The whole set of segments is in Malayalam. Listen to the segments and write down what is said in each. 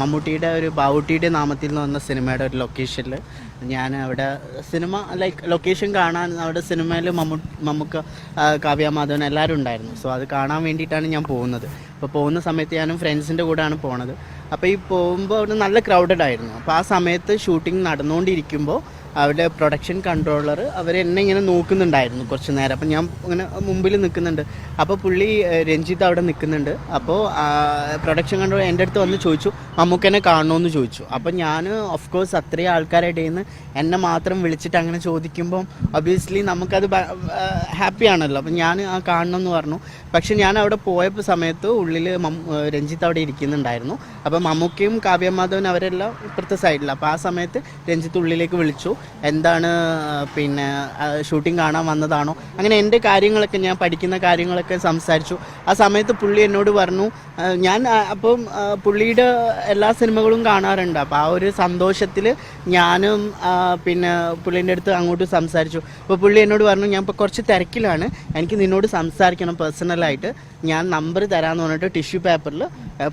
മമ്മൂട്ടിയുടെ ഒരു ബാവുട്ടിയുടെ നാമത്തിൽ എന്ന് വന്ന സിനിമയുടെ ഒരു ലൊക്കേഷനിൽ ഞാൻ അവിടെ സിനിമ ലൈക്ക് ലൊക്കേഷൻ കാണാൻ അവിടെ സിനിമയിൽ മമ്മൂ മമ്മൂക്ക കാവ്യ മാധവൻ എല്ലാവരും ഉണ്ടായിരുന്നു. സോ അത് കാണാൻ വേണ്ടിയിട്ടാണ് ഞാൻ പോകുന്നത്. അപ്പോൾ പോകുന്ന സമയത്ത് ഞാനും ഫ്രണ്ട്സിന്റെ കൂടെയാണ് പോണത്. അപ്പോൾ ഈ പോകുമ്പോൾ അവിടെ നല്ല ക്രൗഡഡ് ആയിരുന്നു. അപ്പോൾ ആ സമയത്ത് ഷൂട്ടിംഗ് നടന്നുകൊണ്ടിരിക്കുമ്പോൾ അവിടെ പ്രൊഡക്ഷൻ കൺട്രോളർ അവർ എന്നെ ഇങ്ങനെ നോക്കുന്നുണ്ടായിരുന്നു കുറച്ച് നേരം. അപ്പം ഞാൻ ഇങ്ങനെ മുമ്പിൽ നിൽക്കുന്നുണ്ട് അപ്പോൾ പുള്ളി രഞ്ജിത്ത് അവിടെ നിൽക്കുന്നുണ്ട് അപ്പോൾ പ്രൊഡക്ഷൻ കൺട്രോളർ എന്റെ അടുത്ത് വന്ന് ചോദിച്ചു മമ്മൂക്കനെ കാണണമെന്ന് ചോദിച്ചു. അപ്പം ഞാൻ ഓഫ് കോഴ്സ് അത്രയും ആൾക്കാരുടെ നിന്ന് എന്നെ മാത്രം വിളിച്ചിട്ട് അങ്ങനെ ചോദിക്കുമ്പം ഒബിയസ്ലി നമുക്കത് ഹാപ്പി ആണല്ലോ. അപ്പം ഞാൻ ആ കാണണമെന്ന് പറഞ്ഞു. പക്ഷെ ഞാൻ അവിടെ പോയപ്പോൾ സമയത്ത് ഉള്ളിൽ രഞ്ജിത്ത് അവിടെ ഇരിക്കുന്നുണ്ടായിരുന്നു. അപ്പം മമ്മൂക്കയും കാവ്യമാധവൻ അവരെല്ലാം ഇപ്പുറത്തെ സൈഡിൽ അപ്പോൾ ആ സമയത്ത് രഞ്ജിത്ത് ഉള്ളിലേക്ക് വിളിച്ചു. എന്താണ് പിന്നെ ഷൂട്ടിംഗ് കാണാൻ വന്നതാണോ? അങ്ങനെ എന്റെ കാര്യങ്ങളൊക്കെ ഞാൻ പഠിക്കുന്ന കാര്യങ്ങളൊക്കെ സംസാരിച്ചു. ആ സമയത്ത് പുള്ളി എന്നോട് പറഞ്ഞു ഞാൻ അപ്പം പുള്ളിയുടെ എല്ലാ സിനിമകളും കാണാറുണ്ട്. അപ്പോൾ ആ ഒരു സന്തോഷത്തിൽ ഞാനും പിന്നെ പുള്ളീന്റെ അടുത്ത് അങ്ങോട്ട് സംസാരിച്ചു. അപ്പോൾ പുള്ളി എന്നോട് പറഞ്ഞു ഞാൻ ഇപ്പോൾ കുറച്ച് തിരക്കിലാണ്. എനിക്ക് നിന്നോട് സംസാരിക്കണം പേഴ്സണലായിട്ട് ഞാൻ നമ്പർ തരാമെന്ന് പറഞ്ഞിട്ട് ടിഷ്യൂ പേപ്പറിൽ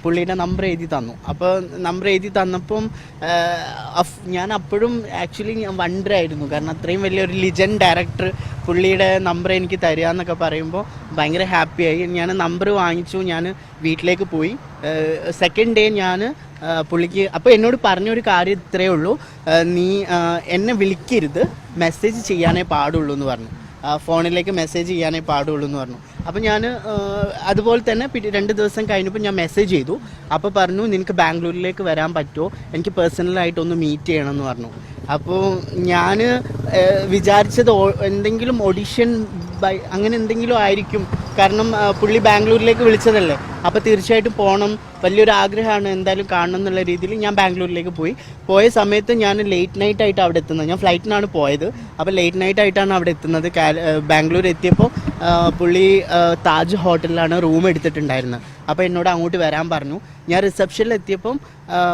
പുള്ളിയുടെ നമ്പർ എഴുതി തന്നു. അപ്പോൾ നമ്പർ എഴുതി തന്നപ്പം ഞാൻ അപ്പോഴും ആക്ച്വലി ഞാൻ വണ്ടറായിരുന്നു കാരണം അത്രയും വലിയൊരു ലിജൻ ഡയറക്ടർ പുള്ളിയുടെ നമ്പർ എനിക്ക് തരിക എന്നൊക്കെ പറയുമ്പോൾ ഭയങ്കര ഹാപ്പിയായി ഞാൻ നമ്പർ വാങ്ങിച്ചു. ഞാൻ വീട്ടിലേക്ക് പോയി. സെക്കൻഡ് ഡേ ഞാൻ പുള്ളിക്ക് അപ്പോൾ എന്നോട് പറഞ്ഞൊരു കാര്യം ഇത്രയേ ഉള്ളൂ. നീ എന്നെ വിളിക്കരുത്. മെസ്സേജ് ചെയ്യാനേ പാടുള്ളൂ എന്ന് പറഞ്ഞു. ഫോണിലേക്ക് മെസ്സേജ് ചെയ്യാനേ പാടുള്ളൂ എന്ന് പറഞ്ഞു. അപ്പോൾ ഞാൻ അതുപോലെ തന്നെ രണ്ട് ദിവസം കഴിഞ്ഞപ്പോൾ ഞാൻ മെസ്സേജ് ചെയ്തു. അപ്പോൾ പറഞ്ഞു നിനക്ക് ബാംഗ്ലൂരിലേക്ക് വരാൻ പറ്റുമോ? എനിക്ക് പേഴ്സണലായിട്ട് ഒന്ന് മീറ്റ് ചെയ്യണം എന്ന് പറഞ്ഞു അപ്പോൾ ഞാൻ വിചാരിച്ചത് എന്തെങ്കിലും ഓഡിഷൻ ബൈ അങ്ങനെ എന്തെങ്കിലും ആയിരിക്കും. കാരണം പുള്ളി ബാംഗ്ലൂരിലേക്ക് വിളിച്ചതല്ലേ. അപ്പോൾ തീർച്ചയായിട്ടും പോകണം വലിയൊരു ആഗ്രഹമാണ് എന്തായാലും കാണണം എന്നുള്ള രീതിയിൽ ഞാൻ ബാംഗ്ലൂരിലേക്ക് പോയി. പോയ സമയത്ത് ഞാൻ ലേറ്റ് നൈറ്റ് ആയിട്ട് അവിടെ എത്തുന്നത്. ഞാൻ ഫ്ലൈറ്റിനാണ് പോയത്. അപ്പോൾ ലേറ്റ് നൈറ്റ് ആയിട്ടാണ് അവിടെ എത്തുന്നത്. ബാംഗ്ലൂർ എത്തിയപ്പോൾ പുള്ളി താജ് ഹോട്ടലിലാണ് റൂം എടുത്തിട്ടുണ്ടായിരുന്നത്. അപ്പോൾ എന്നോട് അങ്ങോട്ട് വരാൻ പറഞ്ഞു. ഞാൻ റിസപ്ഷനിൽ എത്തിയപ്പം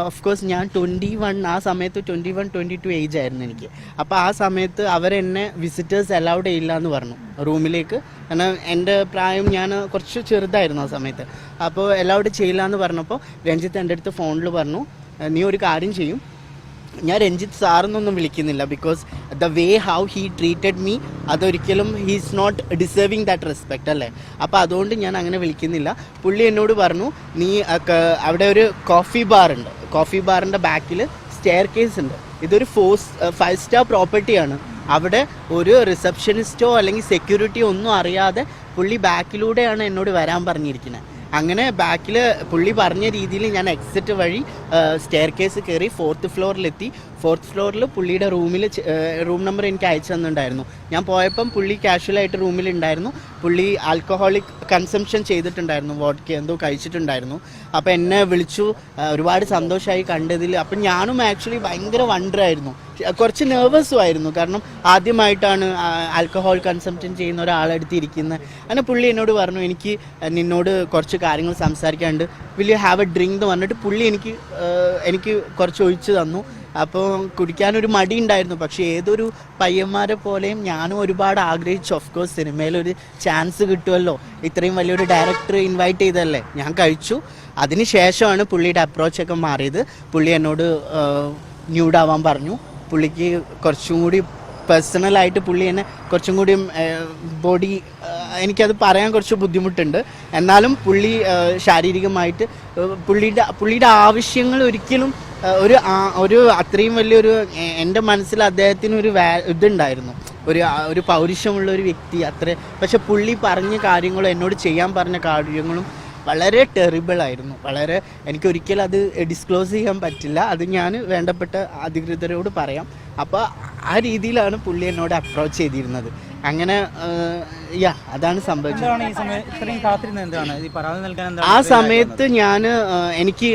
ഓഫ് കോഴ്സ് ഞാൻ ട്വന്റി വൺ ആ സമയത്ത് twenty one twenty two age ആയിരുന്നു എനിക്ക്. അപ്പോൾ ആ സമയത്ത് അവരെന്നെ വിസിറ്റേഴ്സ് അലൗഡ് ചെയ്യില്ല എന്ന് പറഞ്ഞു റൂമിലേക്ക്. കാരണം എന്റെ പ്രായം ഞാൻ കുറച്ച് ചെറുതായിരുന്നു ആ സമയത്ത്. അപ്പോൾ എല്ലാവരും ചെയ്യില്ല എന്ന് പറഞ്ഞപ്പോൾ രഞ്ജിത്ത് എന്റെ അടുത്ത് ഫോണിൽ പറഞ്ഞു നീ ഒരു കാര്യം ചെയ്യും. ഞാൻ രഞ്ജിത്ത് സാറെന്നൊന്നും വിളിക്കുന്നില്ല because the way how he treated me അതൊരിക്കലും he's not deserving that respect അല്ലേ? അപ്പോൾ അതുകൊണ്ട് ഞാൻ അങ്ങനെ വിളിക്കുന്നില്ല. പുള്ളി എന്നോട് പറഞ്ഞു നീ അവിടെ ഒരു കോഫി ബാർ ഉണ്ട്. കോഫി ബാറിന്റെ ബാക്കിൽ സ്റ്റെയർ കേസ് ഉണ്ട്. ഇതൊരു ഫോർ ഫൈവ് സ്റ്റാർ പ്രോപ്പർട്ടിയാണ് അവിടെ ഒരു റിസപ്ഷനിസ്റ്റോ അല്ലെങ്കിൽ സെക്യൂരിറ്റിയോ ഒന്നും അറിയാതെ പുള്ളി ബാക്കിലൂടെയാണ് എന്നോട് വരാൻ പറഞ്ഞിരിക്കുന്നത് അങ്ങനെ ബാക്കിൽ പുള്ളി പറഞ്ഞ രീതിയിൽ ഞാൻ എക്സിറ്റ് വഴി സ്റ്റെയർ കേസ് കയറി ഫോർത്ത് ഫ്ലോറിലെത്തി ഫോർത്ത് ഫ്ലോറിൽ പുള്ളിയുടെ റൂമിൽ റൂം നമ്പർ എനിക്ക് അയച്ചു തന്നിട്ടുണ്ടായിരുന്നു. ഞാൻ പോയപ്പം പുള്ളി കാഷ്വലായിട്ട് റൂമിലുണ്ടായിരുന്നു പുള്ളി ആൽക്കഹോളിക് കൺസംഷൻ ചെയ്തിട്ടുണ്ടായിരുന്നു. വോഡ്ക എന്തോ കഴിച്ചിട്ടുണ്ടായിരുന്നു. അപ്പോൾ എന്നെ വിളിച്ചു. ഒരുപാട് സന്തോഷമായി കണ്ടതിൽ. അപ്പം ഞാനും ആക്ച്വലി ഭയങ്കര വണ്ടറായിരുന്നു. കുറച്ച് നെർവസും ആയിരുന്നു. കാരണം ആദ്യമായിട്ടാണ് ആൽക്കഹോൾ കൺസംപ്ഷൻ ചെയ്യുന്ന ഒരാളെടുത്ത് ഇരിക്കുന്നത് അങ്ങനെ പുള്ളി എന്നോട് പറഞ്ഞു എനിക്ക് നിന്നോട് കുറച്ച് കാര്യങ്ങൾ സംസാരിക്കാനുണ്ട്. Will you have a drink എന്ന് പറഞ്ഞിട്ട് പുള്ളി എനിക്ക് എനിക്ക് കുറച്ച് ഒഴിച്ചു തന്നു. അപ്പോൾ കുടിക്കാനൊരു മടി ഉണ്ടായിരുന്നു പക്ഷേ ഏതൊരു പയ്യന്മാരെ പോലെയും ഞാനും ഒരുപാട് ആഗ്രഹിച്ചു. ഓഫ് കോഴ്സ് സിനിമയിലൊരു ചാൻസ് കിട്ടുമല്ലോ ഇത്രയും വലിയൊരു ഡയറക്ടർ ഇൻവൈറ്റ് ചെയ്തല്ലേ ഞാൻ കഴിച്ചു. അതിന് ശേഷമാണ് പുള്ളിയുടെ അപ്രോച്ചൊക്കെ മാറിയത്. പുള്ളി എന്നോട് ന്യൂഡാവാൻ പറഞ്ഞു. പുള്ളിക്ക് കുറച്ചും കൂടി പേഴ്സണലായിട്ട് പുള്ളി എന്നെ കുറച്ചും കൂടി ബോഡി എനിക്കത് പറയാൻ കുറച്ച് ബുദ്ധിമുട്ടുണ്ട്. എന്നാലും പുള്ളി ശാരീരികമായിട്ട് പുള്ളിയുടെ പുള്ളിയുടെ ആവശ്യങ്ങൾ ഒരിക്കലും ഒരു ഒരു അത്രയും വലിയൊരു എന്റെ മനസ്സിൽ അദ്ദേഹത്തിന് ഒരു വാ ഇതുണ്ടായിരുന്നു. ഒരു ഒരു പൗരുഷമുള്ള ഒരു വ്യക്തി അത്ര. പക്ഷെ പുള്ളി പറഞ്ഞ കാര്യങ്ങളും എന്നോട് ചെയ്യാൻ പറഞ്ഞ കാര്യങ്ങളും വളരെ ടെറിബിൾ ആയിരുന്നു. വളരെ എനിക്ക് ഒരിക്കലും അത് ഡിസ്ക്ലോസ് ചെയ്യാൻ പറ്റില്ല. അത് ഞാൻ വേണ്ടപ്പെട്ട അധികൃതരോട് പറയാം. അപ്പോൾ ആ രീതിയിലാണ് പുള്ളി എന്നോട് അപ്രോച്ച് ചെയ്തിരുന്നത്. അങ്ങനെ യാ അതാണ് സംഭവിച്ചത്. ആ സമയത്ത് ഞാൻ എനിക്ക്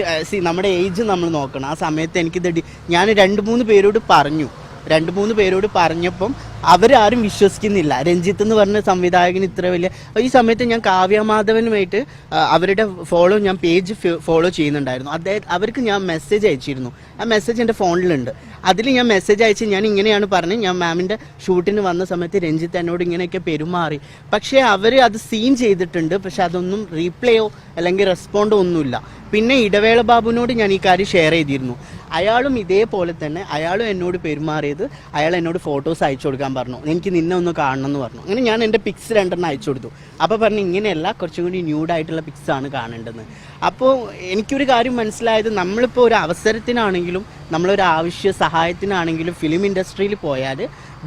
നമ്മുടെ ഏജ് നമ്മൾ നോക്കണം. ആ സമയത്ത് എനിക്ക് ഞാൻ രണ്ട് മൂന്ന് പേരോട് പറഞ്ഞു. രണ്ട് മൂന്ന് പേരോട് പറഞ്ഞപ്പം അവരാരും വിശ്വസിക്കുന്നില്ല. രഞ്ജിത്ത് എന്ന് പറഞ്ഞ സംവിധായകൻ ഇത്ര വലിയ ഈ സമയത്ത് ഞാൻ കാവ്യമാധവനുമായിട്ട് അവരുടെ ഫോളോ ഞാൻ പേജ് ഫോളോ ചെയ്യുന്നുണ്ടായിരുന്നു. അദ്ദേഹം അവർക്ക് ഞാൻ മെസ്സേജ് അയച്ചിരുന്നു. ആ മെസ്സേജ് എന്റെ ഫോണിലുണ്ട്. അതിൽ ഞാൻ മെസ്സേജ് അയച്ച് ഞാൻ ഇങ്ങനെയാണ് പറഞ്ഞത് ഞാൻ മാമിന്റെ ഷൂട്ടിന് വന്ന സമയത്ത് രഞ്ജിത്ത് എന്നോട് ഇങ്ങനെയൊക്കെ പെരുമാറി. പക്ഷേ അവർ അത് സീൻ ചെയ്തിട്ടുണ്ട്. പക്ഷെ അതൊന്നും റീപ്ലേയോ അല്ലെങ്കിൽ റെസ്പോണ്ടോ ഒന്നുമില്ല. പിന്നെ ഇടവേള ബാബുവിനോട് ഞാൻ ഈ കാര്യം ഷെയർ ചെയ്തിരുന്നു. അയാളും ഇതേപോലെ തന്നെ അയാളും എന്നോട് പെരുമാറിയത് അയാൾ എന്നോട് ഫോട്ടോസ് അയച്ചു പറഞ്ഞു. എനിക്ക് നിന്നെ ഒന്ന് കാണണം എന്ന് പറഞ്ഞു. അങ്ങനെ ഞാൻ എന്റെ പിക്സ് രണ്ടെണ്ണം അയച്ചു കൊടുത്തു. അപ്പോൾ പറഞ്ഞു ഇങ്ങനെയല്ല കുറച്ചും കൂടി ന്യൂഡായിട്ടുള്ള പിക്സ് ആണ് കാണേണ്ടത്. അപ്പോൾ എനിക്കൊരു കാര്യം മനസ്സിലായത് നമ്മളിപ്പോൾ ഒരു അവസരത്തിനാണെങ്കിലും നമ്മളൊരു ആവശ്യ സഹായത്തിനാണെങ്കിലും ഫിലിം ഇൻഡസ്ട്രിയിൽ പോയാൽ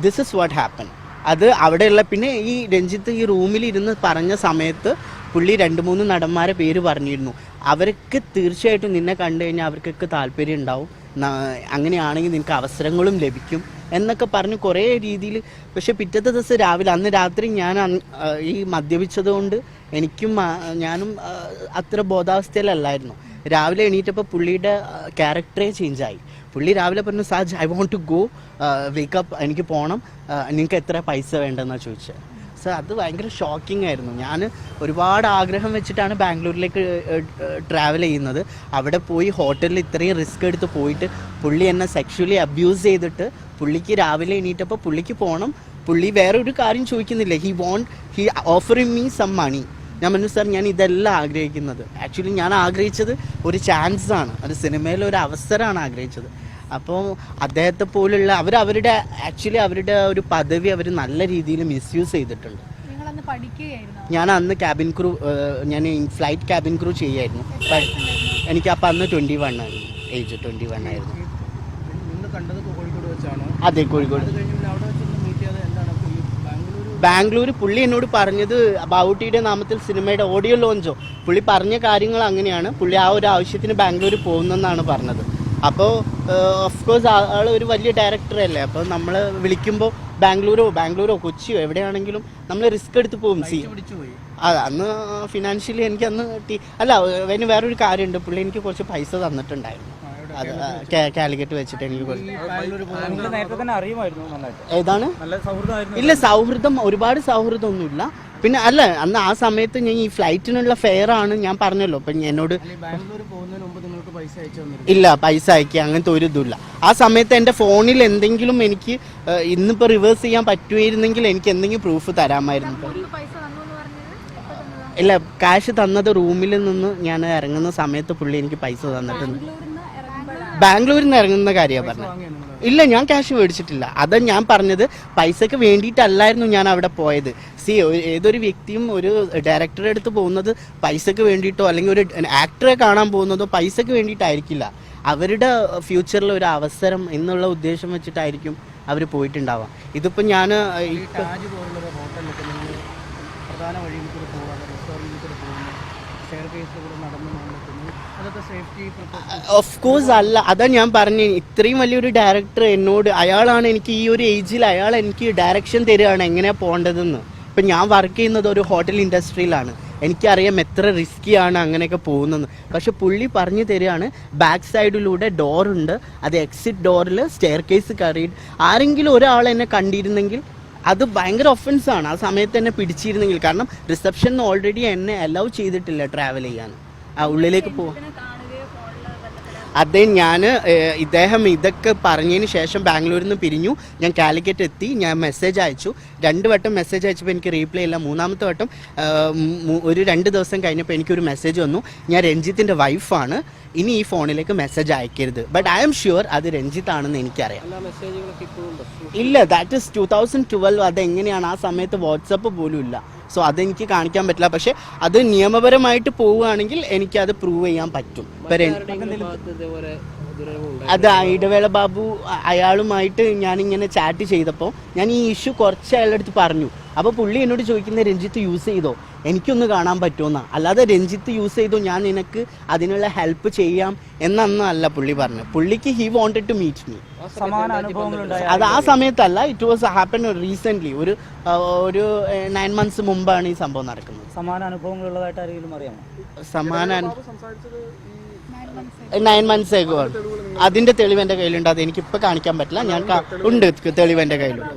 ദിസ് ഇസ് വാട്ട് ഹാപ്പൻ അത് അവിടെയുള്ള പിന്നെ ഈ രഞ്ജിത്ത് ഈ റൂമിൽ ഇരുന്ന് പറഞ്ഞ സമയത്ത് പുള്ളി രണ്ട് മൂന്ന് നടന്മാരെ പേര് പറഞ്ഞിരുന്നു. അവർക്ക് തീർച്ചയായിട്ടും നിന്നെ കണ്ടു കഴിഞ്ഞാൽ അവർക്കൊക്കെ താല്പര്യം ഉണ്ടാവും. അങ്ങനെയാണെങ്കിൽ നിനക്ക് അവസരങ്ങളും ലഭിക്കും എന്നൊക്കെ പറഞ്ഞ് കുറേ രീതിയിൽ. പക്ഷെ പിറ്റത്തെ ദിവസം രാവിലെ അന്ന് രാത്രി ഞാൻ ഈ മദ്യപിച്ചത് കൊണ്ട് എനിക്കും ഞാനും അത്ര ബോധാവസ്ഥയിലല്ലായിരുന്നു. രാവിലെ എണീറ്റപ്പോൾ പുള്ളിയുടെ ക്യാരക്ടറേ ചേഞ്ചായി പുള്ളി രാവിലെ പറഞ്ഞു Saj I want to go wake up എനിക്ക് പോകണം നിങ്ങൾക്ക് എത്ര പൈസ വേണ്ടെന്നാണ് ചോദിച്ചത് സോ അത് ഭയങ്കര ഷോക്കിംഗ് ആയിരുന്നു. ഞാൻ ഒരുപാട് ആഗ്രഹം വെച്ചിട്ടാണ് ബാംഗ്ലൂരിലേക്ക് ട്രാവൽ ചെയ്യുന്നത്. അവിടെ പോയി ഹോട്ടലിൽ ഇത്രയും റിസ്ക് എടുത്ത് പോയിട്ട് പുള്ളി എന്നെ സെക്ഷുവലി അബ്യൂസ് ചെയ്തിട്ട് പുള്ളിക്ക് രാവിലെ എണീറ്റപ്പോൾ പുള്ളിക്ക് പോകണം പുള്ളി വേറെ ഒരു കാര്യം ചോദിക്കുന്നില്ല. He want he offering me some money ഞാൻ പറഞ്ഞു സാർ ഞാൻ ഇതെല്ലാം ആഗ്രഹിക്കുന്നത്. ആക്ച്വലി ഞാൻ ആഗ്രഹിച്ചത് ഒരു ചാൻസാണ് ഒരു സിനിമയിൽ ഒരു അവസരമാണ് ആഗ്രഹിച്ചത്. അപ്പോൾ അദ്ദേഹത്തെ പോലുള്ള അവർ അവരുടെ ആക്ച്വലി അവരുടെ ഒരു പദവി അവർ നല്ല രീതിയിൽ മിസ്യൂസ് ചെയ്തിട്ടുണ്ട്. ഞാൻ അന്ന് ക്യാബിൻ ക്രൂ ഞാൻ ഫ്ലൈറ്റ് ക്യാബിൻ ക്രൂ ചെയ്യായിരുന്നു. എനിക്ക് അപ്പം അന്ന് ട്വന്റി വൺ ആയിരുന്നു. ഏജ് ട്വന്റി വൺ ആയിരുന്നു അതെ കോഴിക്കോട്. ബാംഗ്ലൂർ ബാംഗ്ലൂർ പുള്ളി എന്നോട് പറഞ്ഞത് ബാവുട്ടിയുടെ നാമത്തിൽ സിനിമയുടെ ഓഡിയോ ലോഞ്ചോ പുള്ളി പറഞ്ഞ കാര്യങ്ങൾ അങ്ങനെയാണ്. പുള്ളി ആ ഒരു ആവശ്യത്തിന് ബാംഗ്ലൂർ പോകുന്നെന്നാണ് പറഞ്ഞത്. അപ്പോൾ ഓഫ് കോഴ്സ് ആൾ ഒരു വലിയ ഡയറക്ടറല്ലേ അപ്പോൾ നമ്മൾ വിളിക്കുമ്പോൾ ബാംഗ്ലൂരോ ബാംഗ്ലൂരോ കൊച്ചിയോ എവിടെയാണെങ്കിലും നമ്മൾ റിസ്ക് എടുത്ത് പോകും. സി അതെ അന്ന് ഫിനാൻഷ്യലി എനിക്ക് അന്ന് കിട്ടി അല്ല അതിന് വേറൊരു കാര്യമുണ്ട്. പുള്ളി എനിക്ക് കുറച്ച് പൈസ തന്നിട്ടുണ്ടായിരുന്നു. അത് കാലിക്കറ്റ് വെച്ചിട്ട്. എനിക്ക് കുറച്ച് നേരത്തെ തന്നെ അറിയുമായിരുന്നു നന്നായിട്ട്. ഏതാണ്? നല്ല സൗഹൃദമായിരുന്നു ഇല്ല സൗഹൃദം ഒരുപാട് സൗഹൃദമൊന്നുമില്ല. പിന്നെ അല്ല അന്ന് ആ സമയത്ത് ഞാൻ ഈ ഫ്ലൈറ്റിനുള്ള ഫെയർ ആണ് ഞാൻ പറഞ്ഞല്ലോ. അപ്പൊ എന്നോട് ബാംഗ്ലൂർ പോകുന്നതിന് മുമ്പ് നിങ്ങൾക്ക് പൈസ അയച്ചു തന്നിരുന്നു? ഇല്ല പൈസ അയക്കുക അങ്ങനത്തെ ഒരു ഇതുമില്ല. ആ സമയത്ത് എന്റെ ഫോണിൽ എന്തെങ്കിലും എനിക്ക് ഇന്നിപ്പോ ഇന്നിപ്പോൾ റിവേഴ്സ് ചെയ്യാൻ പറ്റുമായിരുന്നെങ്കിൽ എനിക്ക് എന്തെങ്കിലും പ്രൂഫ് തരാമായിരുന്നു. നിങ്ങൾക്ക് പൈസ തന്നു എന്ന് പറഞ്ഞത് ഇല്ല കാശ് തന്നത് റൂമിൽ നിന്ന് ഞാൻ ഇറങ്ങുന്ന സമയത്ത് പുള്ളി എനിക്ക് പൈസ തന്നിട്ടുണ്ട്. ബാംഗ്ലൂരിൽ നിന്ന് ഇറങ്ങുന്ന കാര്യമാണ് പറഞ്ഞത്. ഇല്ല ഞാൻ ക്യാഷ് മേടിച്ചിട്ടില്ല. അത് ഞാൻ പറഞ്ഞത്. പൈസക്ക് വേണ്ടിയിട്ടല്ലായിരുന്നു ഞാൻ അവിടെ പോയത്. സി ഏതൊരു വ്യക്തിയും ഒരു ഡയറക്ടറെ അടുത്ത് പോകുന്നത് പൈസക്ക് വേണ്ടിയിട്ടോ അല്ലെങ്കിൽ ഒരു ആക്ടറെ കാണാൻ പോകുന്നതോ പൈസക്ക് വേണ്ടിയിട്ടായിരിക്കില്ല. അവരുടെ ഫ്യൂച്ചറിൽ ഒരു അവസരം എന്നുള്ള ഉദ്ദേശം വെച്ചിട്ടായിരിക്കും അവർ പോയിട്ടുണ്ടാവാം ഇതിപ്പോൾ ഞാൻ പ്രധാന വഴിയിൽ കൂടെ പോകാതെ റെസ്റ്റോറന്റിൽ കൂടെ പോകുന്നു ഷെയർ കേസിൽ കൂടെ നടന്നു ഓഫ് കോഴ്സ് അല്ല. അതാ ഞാൻ പറഞ്ഞു. ഇത്രയും വലിയൊരു ഡയറക്ടർ എന്നോട് അയാളാണ് എനിക്ക് ഈ ഒരു ഏജിൽ അയാൾ എനിക്ക് ഡയറക്ഷൻ തരികയാണ് എങ്ങനെയാ പോകേണ്ടതെന്ന്. ഇപ്പം ഞാൻ വർക്ക് ചെയ്യുന്നത് ഒരു ഹോട്ടൽ ഇൻഡസ്ട്രിയിലാണ് എനിക്കറിയാം എത്ര റിസ്കി ആണ് അങ്ങനെയൊക്കെ പോകുന്നത്. പക്ഷെ പുള്ളി പറഞ്ഞു തരികയാണ് ബാക്ക് സൈഡിലൂടെ ഡോറുണ്ട് അത് എക്സിറ്റ് ഡോറിൽ സ്റ്റെയർ കേസ് കയറിയിട്ട് ആരെങ്കിലും ഒരാൾ എന്നെ കണ്ടിരുന്നെങ്കിൽ അത് ഭയങ്കര ഒഫൻസ് ആണ്. ആ സമയത്ത് എന്നെ പിടിച്ചിരുന്നെങ്കിൽ. കാരണം റിസപ്ഷൻ ഓൾറെഡി എന്നെ അലൗ ചെയ്തിട്ടില്ല ട്രാവൽ ചെയ്യാൻ. ആ ഉള്ളിലേക്ക് പോവാ അദ്ദേഹം ഞാൻ ഇദ്ദേഹം ഇതൊക്കെ പറഞ്ഞതിന് ശേഷം ബാംഗ്ലൂരിൽ നിന്ന് പിരിഞ്ഞു. ഞാൻ കാലിക്കറ്റ് എത്തി ഞാൻ മെസ്സേജ് അയച്ചു. രണ്ട് വട്ടം മെസ്സേജ് അയച്ചപ്പോൾ എനിക്ക് റീപ്ലൈ ഇല്ല. മൂന്നാമത്തെ വട്ടം ഒരു രണ്ട് ദിവസം കഴിഞ്ഞപ്പോൾ എനിക്കൊരു മെസ്സേജ് വന്നു. ഞാൻ രഞ്ജിത്തിന്റെ വൈഫാണ് ഇനി ഈ ഫോണിലേക്ക് മെസ്സേജ് അയക്കരുത്. ബട്ട് ഐ എം ഷുവർ അത് രഞ്ജിത്താണെന്ന് എനിക്കറിയാം. ഇല്ല that is two thousand twelve അതെങ്ങനെയാണ്? ആ സമയത്ത് വാട്സപ്പ് പോലും ഇല്ല. സോ അതെനിക്ക് കാണിക്കാൻ പറ്റില്ല. പക്ഷെ അത് നിയമപരമായിട്ട് പോവുകയാണെങ്കിൽ എനിക്ക് അത് പ്രൂവ് ചെയ്യാൻ പറ്റും. അത് ഇടവേള ബാബു അയാളുമായിട്ട് അയാളുമായിട്ട് ഞാനിങ്ങനെ ചാറ്റ് ചെയ്തപ്പോൾ ഞാൻ ഈ ഇഷ്യൂ കുറച്ച് അയാളുടെ അടുത്ത് പറഞ്ഞു. അപ്പോൾ പുള്ളി എന്നോട് ചോദിക്കുന്ന രഞ്ജിത്ത് യൂസ് ചെയ്തോ? എനിക്കൊന്ന് കാണാൻ പറ്റുമെന്ന. അല്ലാതെ രഞ്ജിത്ത് യൂസ് ചെയ്തോ? ഞാൻ നിനക്ക് അതിനുള്ള ഹെൽപ്പ് ചെയ്യാം എന്നൊന്നും അല്ല പുള്ളി പറഞ്ഞു പുള്ളിക്ക് he wanted to meet me അത് ആ സമയത്തല്ല. ഇറ്റ് വാസ് ഹാപ്പൻ റീസെന്റ് ഒരു ഒരു നയൻ മന്ത്സ് മുമ്പാണ് ഈ സംഭവം നടക്കുന്നത്. സമാന അനുഭവങ്ങളുള്ളതായിട്ട് ആരെങ്കിലും അറിയാമോ? സമാന നയൻ മന്ത്സ് അതിന്റെ തെളിവ് എന്റെ കയ്യിലുണ്ട്. അത് എനിക്ക് ഇപ്പൊ കാണിക്കാൻ പറ്റില്ല. ഞാൻ ഉണ്ട് തെളിവ് എന്റെ കയ്യിലുണ്ട്.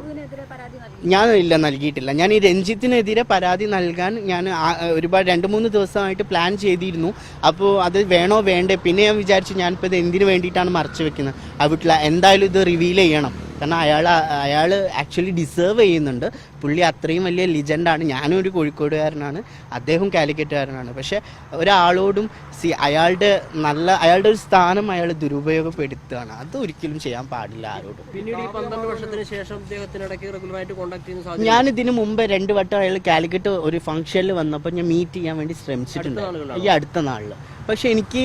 ഞാൻ ഇല്ല നൽകിയിട്ടില്ല. ഞാൻ ഈ രഞ്ജിത്തിനെതിരെ പരാതി നൽകാൻ ഞാൻ ഒരുപാട് രണ്ട് മൂന്ന് ദിവസമായിട്ട് പ്ലാൻ ചെയ്തിരുന്നു. അപ്പോൾ അത് വേണോ വേണ്ടേ? പിന്നെ ഞാൻ വിചാരിച്ചു ഞാനിപ്പോൾ ഇത് എന്തിനു വേണ്ടിയിട്ടാണ് മറച്ചു വെക്കുന്നത്? ആ വീട്ടിൽ എന്തായാലും ഇത് റിവീൽ ചെയ്യണം. കാരണം അയാൾ അയാൾ ആക്ച്വലി ഡിസേർവ് ചെയ്യുന്നുണ്ട്. പുള്ളി അത്രയും വലിയ ലിജൻഡാണ് ഞാനും ഒരു കോഴിക്കോടുകാരനാണ്. അദ്ദേഹം കാലിക്കറ്റുകാരനാണ്. പക്ഷേ ഒരാളോടും സി അയാളുടെ നല്ല അയാളുടെ ഒരു സ്ഥാനം അയാൾ ദുരുപയോഗപ്പെടുത്തുകയാണ്. അത് ഒരിക്കലും ചെയ്യാൻ പാടില്ല ആരോടും. ഞാൻ ഇതിനു മുമ്പ് രണ്ട് വട്ടം അയാൾ കാലിക്കറ്റ് ഒരു ഫംഗ്ഷനിൽ വന്നപ്പോൾ ഞാൻ മീറ്റ് ചെയ്യാൻ വേണ്ടി ശ്രമിച്ചിട്ടുണ്ട്. ഈ അടുത്ത നാളിൽ പക്ഷെ എനിക്ക്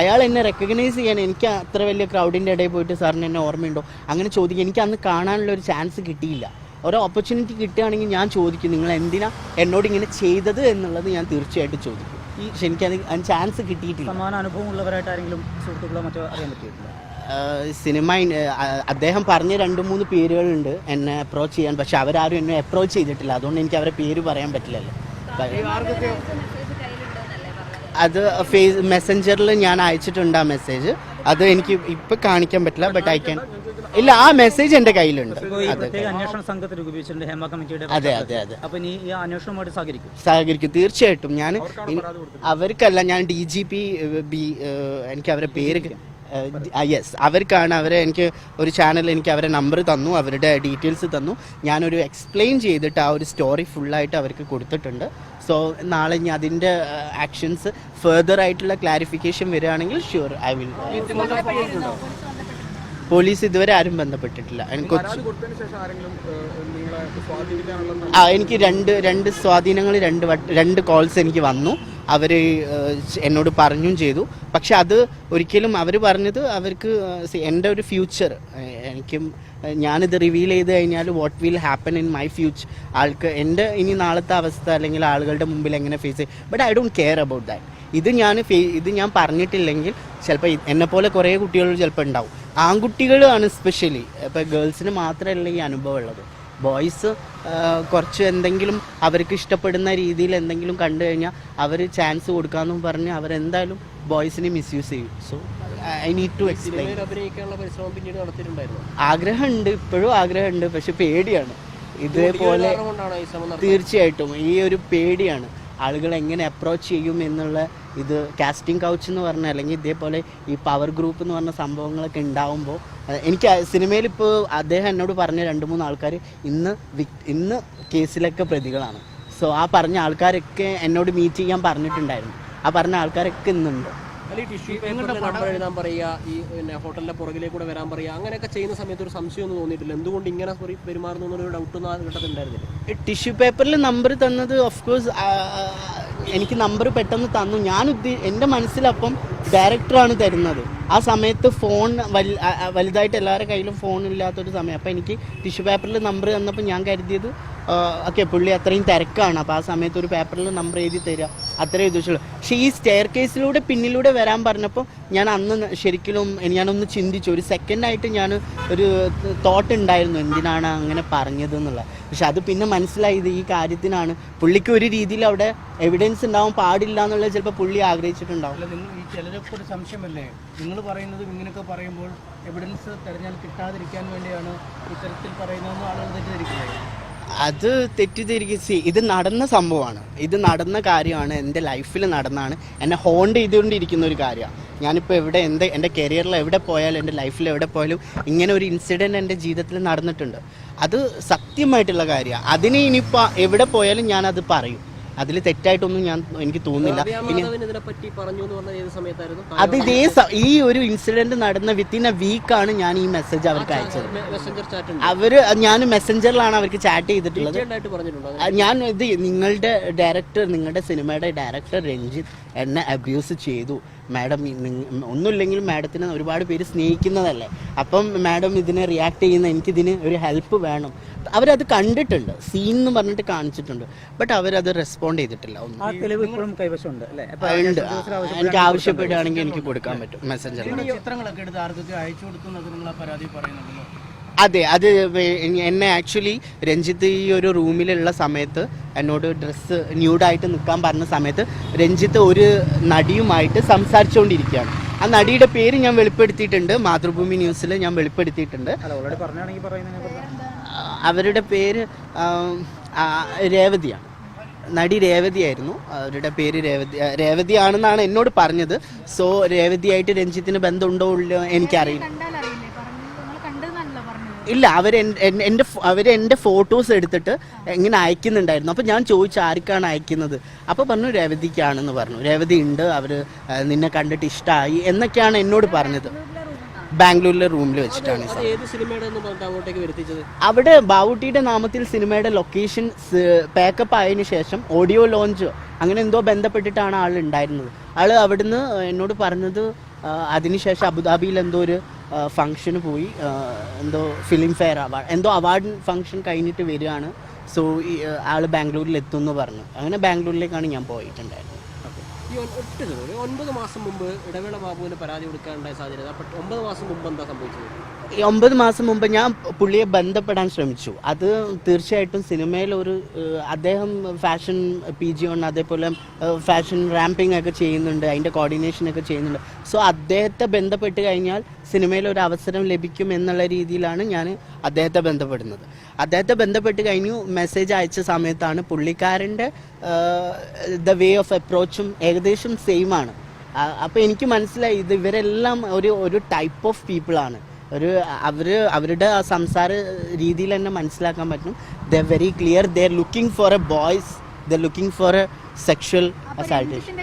അയാൾ എന്നെ റെക്കഗ്നൈസ് ചെയ്യാൻ എനിക്ക് അത്ര വലിയ ക്രൗഡിന്റെ ഇടയിൽ പോയിട്ട് സാറിന് എന്നെ ഓർമ്മയുണ്ടോ? അങ്ങനെ ചോദിക്കുക എനിക്ക് അന്ന് കാണാനുള്ള ഒരു ചാൻസ് കിട്ടിയില്ല. ഓരോ ഓപ്പർച്യൂണിറ്റി കിട്ടുകയാണെങ്കിൽ ഞാൻ ചോദിക്കും നിങ്ങൾ എന്തിനാ എന്നോട് ഇങ്ങനെ ചെയ്തത് എന്നുള്ളത് ഞാൻ തീർച്ചയായിട്ടും ചോദിക്കും. ഈ പക്ഷെ എനിക്കത് ചാൻസ് കിട്ടിയിട്ടില്ല. സമാന അനുഭവമുള്ളവരായിട്ട് ആരെങ്കിലും സുഹൃത്തുക്കളോ മറ്റോ അറിയാൻ പറ്റിയിട്ടില്ല? സിനിമ അദ്ദേഹം പറഞ്ഞ രണ്ട് മൂന്ന് പേരുകളുണ്ട് എന്നെ അപ്രോച്ച് ചെയ്യാൻ. പക്ഷെ അവരാരും എന്നെ അപ്രോച്ച് ചെയ്തിട്ടില്ല. അതുകൊണ്ട് എനിക്ക് അവരെ പേര് പറയാൻ പറ്റില്ലല്ലോ. അത് ഫേസ് മെസ്സഞ്ചറിൽ ഞാൻ അയച്ചിട്ടുണ്ട് ആ മെസ്സേജ് അത് എനിക്ക് ഇപ്പൊ കാണിക്കാൻ പറ്റില്ല ബട്ട് ഐ ക്യാൻ ഇല്ല ആ മെസ്സേജ് എന്റെ കയ്യിലുണ്ട്. അന്വേഷണ ഹേമ കമ്മിറ്റിയുടെ അതെ അതെ അതെ. അപ്പൊ ഈ അന്വേഷണവുമായിട്ട് സഹകരിക്കും. സഹകരിക്കും തീർച്ചയായിട്ടും. ഞാൻ അവർക്കല്ല ഞാൻ ഡി ജി പി ബി എനിക്ക് അവരെ പേര് യെസ് അവർക്കാണ് അവരെ എനിക്ക് ഒരു ചാനൽ എനിക്ക് അവരെ നമ്പർ തന്നു അവരുടെ ഡീറ്റെയിൽസ് തന്നു. ഞാനൊരു എക്സ്പ്ലെയിൻ ചെയ്തിട്ട് ആ ഒരു സ്റ്റോറി ഫുള്ളായിട്ട് അവർക്ക് കൊടുത്തിട്ടുണ്ട്. സോ നാളെ ഞാൻ അതിന്റെ ആക്ഷൻസ് ഫെർദർ ആയിട്ടുള്ള ക്ലാരിഫിക്കേഷൻ വരികയാണെങ്കിൽ ഷുവർ ഐ വിൽ പോലീസ് ഇതുവരെ ആരും ബന്ധപ്പെട്ടിട്ടില്ല. എനിക്ക് ആ എനിക്ക് രണ്ട് രണ്ട് സ്വാധീനങ്ങൾ രണ്ട് വട്ട രണ്ട് കോൾസ് എനിക്ക് വന്നു. അവർ എന്നോട് പറഞ്ഞും ചെയ്തു. പക്ഷെ അത് ഒരിക്കലും അവർ പറഞ്ഞത് അവർക്ക് എന്റെ ഒരു ഫ്യൂച്ചർ എനിക്കും ഞാനിത് റിവീൽ ചെയ്ത് കഴിഞ്ഞാൽ what will happen in my future ആൾക്ക് എന്റെ ഇനി നാളത്തെ അവസ്ഥ അല്ലെങ്കിൽ ആളുകളുടെ മുമ്പിൽ എങ്ങനെ ഫേസ് ചെയ്യും. But I don't care about that ഇത് ഞാൻ ഇത് ഞാൻ പറഞ്ഞിട്ടില്ലെങ്കിൽ ചിലപ്പോൾ എന്നെ പോലെ കുറേ കുട്ടികൾ ചിലപ്പോൾ ഉണ്ടാവും. ആൺകുട്ടികളാണ് സ്പെഷ്യലി ഇപ്പോൾ ഗേൾസിന് മാത്രമല്ല ഈ അനുഭവം ഉള്ളത്. ബോയ്സ് കുറച്ച് എന്തെങ്കിലും അവർക്ക് ഇഷ്ടപ്പെടുന്ന രീതിയിൽ എന്തെങ്കിലും കണ്ടു കഴിഞ്ഞാൽ അവർ ചാൻസ് കൊടുക്കാമെന്നും പറഞ്ഞ് അവരെന്തായാലും ബോയ്സിനെ മിസ്യൂസ് ചെയ്യും. So I need to explain ആഗ്രഹമുണ്ട് ഇപ്പോഴും ആഗ്രഹമുണ്ട് പക്ഷെ പേടിയാണ്. ഇതേപോലെ തീർച്ചയായിട്ടും ഈ ഒരു പേടിയാണ്. ആളുകൾ എങ്ങനെ അപ്രോച്ച് ചെയ്യും എന്നുള്ള ഇത് കാസ്റ്റിംഗ് കൗച്ച് എന്ന് പറഞ്ഞ അല്ലെങ്കിൽ ഇതേപോലെ ഈ പവർ ഗ്രൂപ്പ് എന്ന് പറഞ്ഞ സംഭവങ്ങളൊക്കെ ഉണ്ടാവുമ്പോൾ എനിക്ക് സിനിമയിൽ ഇപ്പോൾ അദ്ദേഹം എന്നോട് പറഞ്ഞ രണ്ട് മൂന്ന് ആൾക്കാർ ഇന്ന് ഇന്ന് കേസിലൊക്കെ പ്രതികളാണ്. സോ ആ പറഞ്ഞ ആൾക്കാരൊക്കെ എന്നോട് മീറ്റ് ചെയ്യാൻ പറഞ്ഞിട്ടുണ്ടായിരുന്നു. ആ പറഞ്ഞ ആൾക്കാരൊക്കെ ഇന്നുണ്ട്. എഴുതാൻ പറയുക ഈ പിന്നെ ഹോട്ടലിന്റെ പുറകിലേ കൂടെ വരാൻ പറയുക അങ്ങനെയൊക്കെ ചെയ്യുന്ന സമയത്ത് ഒരു സംശയം ഒന്നും തോന്നിയിട്ടില്ല. എന്തുകൊണ്ട് ഇങ്ങനെ പെരു- പെരുമാറുന്നു എന്നൊരു ഡൗട്ട് ഒന്നും ആ ഘട്ടത്തിൽ ഉണ്ടായിരുന്നില്ല ടിഷ്യൂ പേപ്പറിൽ നമ്പർ തന്നത് ഓഫ് കോഴ്സ് എനിക്ക് നമ്പർ പെട്ടെന്ന് തന്നു. ഞാൻ ഉദ്ദേ എന്റെ മനസ്സിലപ്പം ഡയറക്ടറാണ് തരുന്നത്. ആ സമയത്ത് ഫോൺ ആ വലുതായിട്ട് എല്ലാവരുടെ കയ്യിലും ഫോൺ ഇല്ലാത്തൊരു സമയം. അപ്പോൾ എനിക്ക് ടിഷ്യൂ പേപ്പറിൽ നമ്പർ തന്നപ്പോൾ ഞാൻ കരുതിയത് ഓക്കെ പുള്ളി അത്രയും തിരക്കാണ്. അപ്പോൾ ആ സമയത്ത് ഒരു പേപ്പറിൽ നമ്പർ എഴുതി തരിക അത്രയും ഉദ്ദേശമുള്ളൂ പക്ഷേ ഈ സ്റ്റെയർ കേസിലൂടെ പിന്നിലൂടെ വരാൻ പറഞ്ഞപ്പോൾ ഞാൻ അന്ന് ശരിക്കും ഞാനൊന്ന് ചിന്തിച്ചു. ഒരു സെക്കൻഡായിട്ട് ഞാൻ ഒരു തോട്ട് ഉണ്ടായിരുന്നു. എന്തിനാണ് അങ്ങനെ പറഞ്ഞത് എന്നുള്ളത്. പക്ഷെ അത് പിന്നെ മനസ്സിലായത് ഈ കാര്യത്തിനാണ്. പുള്ളിക്ക് ഒരു രീതിയിൽ അവിടെ എവിഡൻസ് ഉണ്ടാവും പാടില്ല എന്നുള്ളത് ചിലപ്പോൾ പുള്ളി ആഗ്രഹിച്ചിട്ടുണ്ടാവും. ചിലരൊക്കെ ഒരു സംശയമല്ലേ? നിങ്ങൾ പറയുന്നത് ഇങ്ങനെയൊക്കെ പറയുമ്പോൾ എവിഡൻസ് തെരഞ്ഞാൽ കിട്ടാതിരിക്കാൻ വേണ്ടിയാണ് ഇത്തരത്തിൽ പറയുന്നതെന്ന് ആളുകൾ തെറ്റിദ്ധരിക്കുന്നത്. അത് സി ഇത് നടന്ന സംഭവമാണ്. ഇത് നടന്ന കാര്യമാണ്. എന്റെ ലൈഫിൽ നടന്നാണ്. എന്നെ ഹോണ്ട് ചെയ്തുകൊണ്ടിരിക്കുന്ന ഒരു കാര്യമാണ് ഞാനിപ്പോൾ എവിടെ എന്ത് എന്റെ കരിയറിൽ എവിടെ പോയാലും എന്റെ ലൈഫിൽ എവിടെ പോയാലും ഇങ്ങനെ ഒരു ഇൻസിഡന്റ് എന്റെ ജീവിതത്തിൽ നടന്നിട്ടുണ്ട്. അത് സത്യമായിട്ടുള്ള കാര്യമാണ് അതിനെ ഇനിയിപ്പോൾ എവിടെ പോയാലും ഞാനത് പറയും. അതിൽ തെറ്റായിട്ടൊന്നും ഞാൻ എനിക്ക് തോന്നുന്നില്ല. അത് ഇതേ ഈ ഒരു ഇൻസിഡന്റ് നടന്ന വിത്തിൻ എ ആണ് ഞാൻ ഈ മെസ്സേജ് അവർക്ക് അയച്ചത്. അവർ ഞാൻ മെസ്സഞ്ചറിലാണ് അവർക്ക് ചാറ്റ് ചെയ്തിട്ടുള്ളത്. ഞാൻ ഇത് നിങ്ങളുടെ ഡയറക്ടർ നിങ്ങളുടെ സിനിമയുടെ ഡയറക്ടർ രഞ്ജിത്ത് എന്നെ അബ്യൂസ് ചെയ്തു. മാഡം ഒന്നുമില്ലെങ്കിൽ മാഡത്തിന് ഒരുപാട് പേര് സ്നേഹിക്കുന്നതല്ലേ? അപ്പം മാഡം ഇതിനെ റിയാക്ട് ചെയ്യുന്ന എനിക്കിതിന് ഒരു ഹെൽപ്പ് വേണം. അവരത് കണ്ടിട്ടുണ്ട്. സീൻ എന്ന് പറഞ്ഞിട്ട് കാണിച്ചിട്ടുണ്ട്. ബട്ട് അവരത് റെസ്പോണ്ട് ചെയ്തിട്ടില്ല. ഒന്നും. കൈവശമുണ്ട് എനിക്ക് ആവശ്യപ്പെടുകയാണെങ്കിൽ എനിക്ക് കൊടുക്കാൻ പറ്റും. മെസ്സഞ്ചർ ചിത്രങ്ങളൊക്കെ എടുത്ത് ആർക്കൊക്കെ അയച്ചു പരാതി പറയുന്നുണ്ടല്ലോ അതെ അത് എന്നെ ആക്ച്വലി രഞ്ജിത്ത് ഈ ഒരു റൂമിലുള്ള സമയത്ത് എന്നോട് ഡ്രസ്സ് ന്യൂഡായിട്ട് നിൽക്കാൻ പറഞ്ഞ സമയത്ത് രഞ്ജിത്ത് ഒരു നടിയുമായിട്ട് സംസാരിച്ചുകൊണ്ടിരിക്കുകയാണ് ആ നടിയുടെ പേര് ഞാൻ വെളിപ്പെടുത്തിയിട്ടുണ്ട്. മാതൃഭൂമി ന്യൂസിൽ ഞാൻ വെളിപ്പെടുത്തിയിട്ടുണ്ട്. അവരുടെ പേര് രേവതിയാണ്. നടി രേവതിയായിരുന്നു. അവരുടെ പേര് രേവതി രേവതിയാണെന്നാണ് എന്നോട് പറഞ്ഞത്. സോ രേവതിയായിട്ട് രഞ്ജിത്തിന് ബന്ധമുണ്ടോ ഇല്ലയോ എനിക്കറിയില്ല. ഇല്ല അവർ എന്റെ അവർ എന്റെ ഫോട്ടോസ് എടുത്തിട്ട് ഇങ്ങനെ അയക്കുന്നുണ്ടായിരുന്നു. അപ്പോൾ ഞാൻ ചോദിച്ചു ആർക്കാണ് അയക്കുന്നത്? അപ്പോൾ പറഞ്ഞു രേവതിക്കാണെന്ന് പറഞ്ഞു. രേവതി ഉണ്ട് അവർ നിന്നെ കണ്ടിട്ട് ഇഷ്ടമായി എന്നൊക്കെയാണ് എന്നോട് പറഞ്ഞത്. ബാംഗ്ലൂരിലെ റൂമിൽ വെച്ചിട്ടാണ് അവിടെ ബാവുട്ടിയുടെ നാമത്തിൽ സിനിമയുടെ ലൊക്കേഷൻ പാക്കപ്പ് ആയതിനു ശേഷം ഓഡിയോ ലോഞ്ച് അങ്ങനെ എന്തോ ബന്ധപ്പെട്ടിട്ടാണ് ആൾ ഉണ്ടായിരുന്നത്. ആൾ അവിടുന്ന് എന്നോട് പറഞ്ഞത് അതിനുശേഷം അബുദാബിയിൽ എന്തോ ഒരു ഫംഗ്ഷന് പോയി എന്തോ ഫിലിം ഫെയർ അവാർഡ് എന്തോ അവാർഡ് ഫംഗ്ഷൻ കഴിഞ്ഞിട്ട് വരികയാണ്. സോ ആൾ ബാംഗ്ലൂരിൽ എത്തുമെന്ന് പറഞ്ഞു. അങ്ങനെ ബാംഗ്ലൂരിലേക്കാണ് ഞാൻ പോയിട്ടുണ്ടായിരുന്നത്. ഈ ഒറ്റ ഒരു ഒൻപത് മാസം മുമ്പ് ഇടവേള ബാബുവിന് പരാതി കൊടുക്കാനുണ്ടായ സാഹചര്യം. ഒമ്പത് മാസം മുമ്പ് എന്താ സംഭവിച്ചത്? ഒമ്പത് മാസം മുമ്പ് ഞാൻ പുള്ളിയെ ബന്ധപ്പെടാൻ ശ്രമിച്ചു. അത് തീർച്ചയായിട്ടും സിനിമയിൽ ഒരു അദ്ദേഹം ഫാഷൻ പി ജി ഉണ്ട് അതേപോലെ ഫാഷൻ റാമ്പിംഗ് ഒക്കെ ചെയ്യുന്നുണ്ട് അതിന്റെ കോർഡിനേഷൻ ഒക്കെ ചെയ്യുന്നുണ്ട്. സോ അദ്ദേഹത്തെ ബന്ധപ്പെട്ട് കഴിഞ്ഞാൽ സിനിമയിൽ ഒരു അവസരം ലഭിക്കും എന്നുള്ള രീതിയിലാണ് ഞാൻ അദ്ദേഹത്തെ ബന്ധപ്പെടുന്നത്. അദ്ദേഹത്തെ ബന്ധപ്പെട്ട് കഴിഞ്ഞു മെസ്സേജ് അയച്ച സമയത്താണ് പുള്ളിക്കാരന്റെ ദ വേ ഓഫ് അപ്രോച്ചും ഏകദേശം സെയിം ആണ്. അപ്പോൾ എനിക്ക് മനസ്സിലായി ഇത് ഇവരെല്ലാം ഒരു ഒരു ടൈപ്പ് ഓഫ് പീപ്പിളാണ് ഒരു അവർ അവരുടെ ആ സംസാര രീതിയിൽ തന്നെ മനസ്സിലാക്കാൻ പറ്റും. The very clear they're looking for a boys they're looking for a sexual assaultation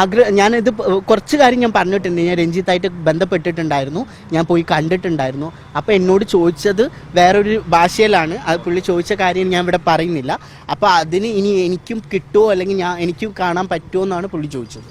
ആഗ്രഹം ഞാനിത് കുറച്ച് കാര്യം ഞാൻ പറഞ്ഞിട്ടുണ്ട്. ഞാൻ രഞ്ജിത്തായിട്ട് ബന്ധപ്പെട്ടിട്ടുണ്ടായിരുന്നു. ഞാൻ പോയി കണ്ടിട്ടുണ്ടായിരുന്നു. അപ്പോൾ എന്നോട് ചോദിച്ചത് വേറൊരു ഭാഷയിലാണ്. അത് പുള്ളി ചോദിച്ച കാര്യം ഞാൻ ഇവിടെ പറയുന്നില്ല. അപ്പോൾ അതിന് ഇനി എനിക്കും കിട്ടുമോ അല്ലെങ്കിൽ ഞാൻ എനിക്കും കാണാൻ പറ്റുമോ എന്നാണ് പുള്ളി ചോദിച്ചത്.